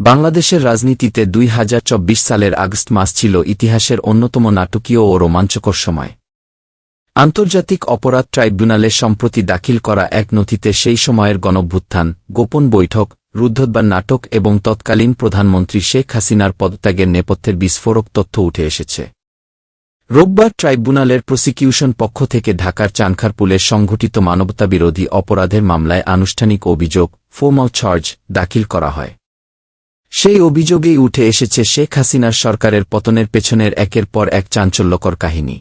বাংলাদেশের রাজনীতিতে দুই হাজার চব্বিশ সালের আগস্ট মাস ছিল ইতিহাসের অন্যতম নাটকীয় ও রোমাঞ্চকর সময়। আন্তর্জাতিক অপরাধ ট্রাইব্যুনালে সম্প্রতি দাখিল করা এক নথিতে সেই সময়ের গণভ্যুত্থান, গোপন বৈঠক, রুদ্ধদ্বার নাটক এবং তৎকালীন প্রধানমন্ত্রী শেখ হাসিনার পদত্যাগের নেপথ্যের বিস্ফোরক তথ্য উঠে এসেছে। রোববার ট্রাইব্যুনালের প্রসিকিউশন পক্ষ থেকে ঢাকার চানখারপুলের সংঘটিত মানবতাবিরোধী অপরাধের মামলায় আনুষ্ঠানিক অভিযোগ ফোমাও চার্জ, দাখিল করা হয়। সেই অভিযোগেই উঠে এসেছে শেখ হাসিনার সরকারের পতনের পেছনের একের পর এক চাঞ্চল্যকর কাহিনী।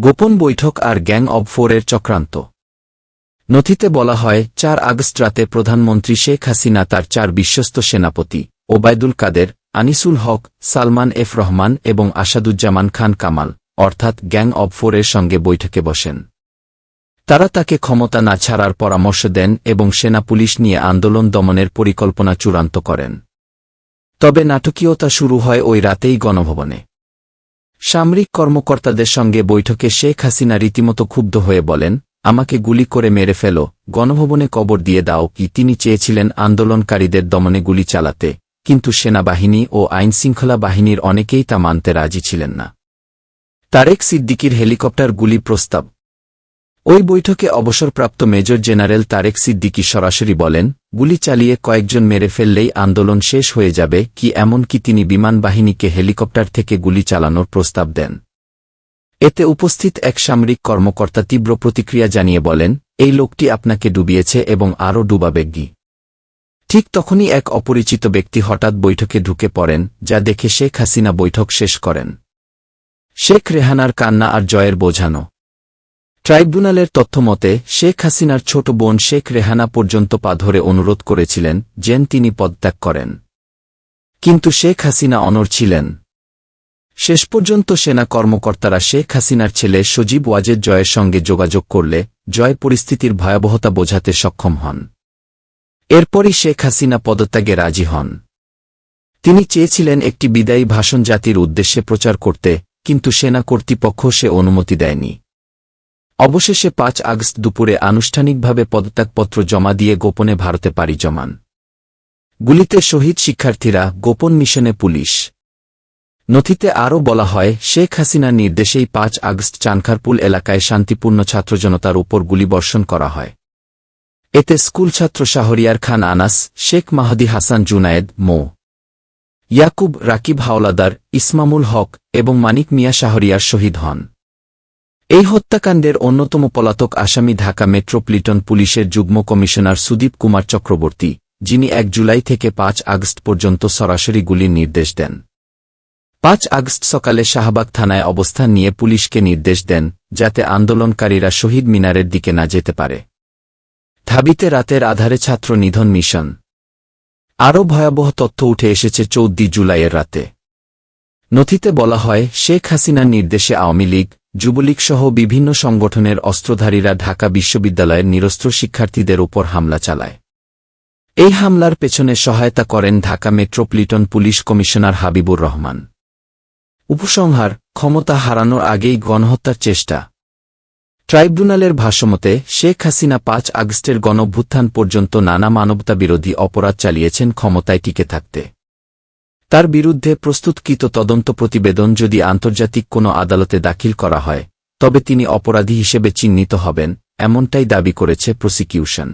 গোপন বৈঠক আর গ্যাং অব ফোরের চক্রান্ত। নথিতে বলা হয়, চার আগস্ট রাতে প্রধানমন্ত্রী শেখ হাসিনা তার চার বিশ্বস্ত সেনাপতি, ওবায়দুল কাদের, আনিসুল হক, সালমান এফ রহমান এবং আসাদুজ্জামান খান কামাল, অর্থাৎ গ্যাং অব ফোরের সঙ্গে বৈঠকে বসেন। তারা তাকে ক্ষমতা না ছাড়ার পরামর্শ দেন এবং সেনা পুলিশ নিয়ে আন্দোলন দমনের পরিকল্পনা চূড়ান্ত করেন। তবে নাটকীয়তা শুরু হয় ওই রাতেই গণভবনে। সামরিক কর্মকর্তাদের সঙ্গে বৈঠকে শেখ হাসিনা রীতিমতো ক্ষুব্ধ হয়ে বলেন, আমাকে গুলি করে মেরে ফেলো, গণভবনে কবর দিয়ে দাও কি তিনি চেয়েছিলেন আন্দোলনকারীদের দমনে গুলি চালাতে, কিন্তু সেনাবাহিনী ও আইনশৃঙ্খলা বাহিনীর অনেকেই তা মানতে রাজি ছিলেন না। তারেক সিদ্দিকির হেলিকপ্টার গুলি প্রস্তাব ওই বৈঠকে অবসরপ্রাপ্ত মেজর জেনারেল তারেক সিদ্দিকি সরাসরি বলেন, গুলি চালিয়ে কয়েকজন মেরে ফেললেই আন্দোলন শেষ হয়ে যাবে, কি এমনকি তিনি বিমান বাহিনীকে হেলিকপ্টার থেকে গুলি চালানোর প্রস্তাব দেন। এতে উপস্থিত এক সামরিক কর্মকর্তা তীব্র প্রতিক্রিয়া জানিয়ে বলেন, এই লোকটি আপনাকে ডুবিয়েছে এবং আরও ডুবাবে গি। ঠিক তখনই এক অপরিচিত ব্যক্তি হঠাৎ বৈঠকে ঢুকে পড়েন, যা দেখে শেখ হাসিনা বৈঠক শেষ করেন। শেখ রেহানার কান্না আর জয়ের বোঝানো। ট্রাইব্যুনালের তথ্যমতে, শেখ হাসিনার ছোট বোন শেখ রেহানা পর্যন্ত পা ধরে অনুরোধ করেছিলেন, যেন তিনি পদত্যাগ করেন। কিন্তু শেখ হাসিনা অনর ছিলেন। শেষ পর্যন্ত সেনা কর্মকর্তারা শেখ হাসিনার ছেলে সজীব ওয়াজেদ জয়ের সঙ্গে যোগাযোগ করলে, জয় পরিস্থিতির ভয়াবহতা বোঝাতে সক্ষম হন। এরপরই শেখ হাসিনা পদত্যাগে রাজি হন। তিনি চেয়েছিলেন একটি বিদায়ী ভাষণ জাতির উদ্দেশ্যে প্রচার করতে, কিন্তু সেনা কর্তৃপক্ষ সে অনুমতি দেয়নি। অবশেষে পাঁচ আগস্ট দুপুরে আনুষ্ঠানিকভাবে পদত্যাগপত্র জমা দিয়ে গোপনে ভারতে পাড়ি জমান। গুলিতে শহীদ শিক্ষার্থীরা, গোপন মিশনে পুলিশ। নথিতে আরও বলা হয়, শেখ হাসিনার নির্দেশেই পাঁচ আগস্ট চানখারপুল এলাকায় শান্তিপূর্ণ ছাত্রজনতার উপর গুলিবর্ষণ করা হয়। এতে স্কুলছাত্র শাহরিয়ার খান আনাস, শেখ মাহদি হাসান জুনায়েদ, মো. ইয়াকুব রাকিব হাওলাদার, ইসমামুল হক এবং মানিক মিয়া শাহরিয়ার শহীদ হন। এই হত্যাকাণ্ডের অন্যতম পলাতক আসামি ঢাকা মেট্রোপলিটন পুলিশের যুগ্ম কমিশনার সুদীপ কুমার চক্রবর্তী, যিনি এক জুলাই থেকে পাঁচ আগস্ট পর্যন্ত সরাসরি গুলির নির্দেশ দেন। পাঁচ আগস্ট সকালে শাহবাগ থানায় অবস্থান নিয়ে পুলিশকে নির্দেশ দেন, যাতে আন্দোলনকারীরা শহীদ মিনারের দিকে না যেতে পারে। ধাবিতে রাতের আধারে ছাত্র নিধন মিশন। আরও ভয়াবহ তথ্য উঠে এসেছে চৌদ্দি জুলাইয়ের রাতে। নথিতে বলা হয়, শেখ হাসিনার নির্দেশে আওয়ামী লীগ যুবলীগ সহ বিভিন্ন সংগঠনের অস্ত্রধারীরা ঢাকা বিশ্ববিদ্যালয়ের নিরস্ত্র শিক্ষার্থীদের ওপর হামলা চালায়। এই হামলার পেছনে সহায়তা করেন Dhaka metropolitan police commissioner Habibur Rahman. উপসংহার, ক্ষমতা হারানোর আগেই গণহত্যার চেষ্টা। ট্রাইব্যুনালের ভাষ্যমতে, শেখ হাসিনা পাঁচ আগস্টের গণভ্যুত্থান পর্যন্ত নানা মানবতাবিরোধী অপরাধ চালিয়েছেন ক্ষমতায় টিকে থাকতে। তার বিরুদ্ধে প্রস্তুতকৃত তদন্ত প্রতিবেদন যদি আন্তর্জাতিক কোনো আদালতে দাখিল করা হয়, তবে তিনি অপরাধী হিসেবে চিহ্নিত হবেন, এমনটাই দাবি করেছে প্রসিকিউশন।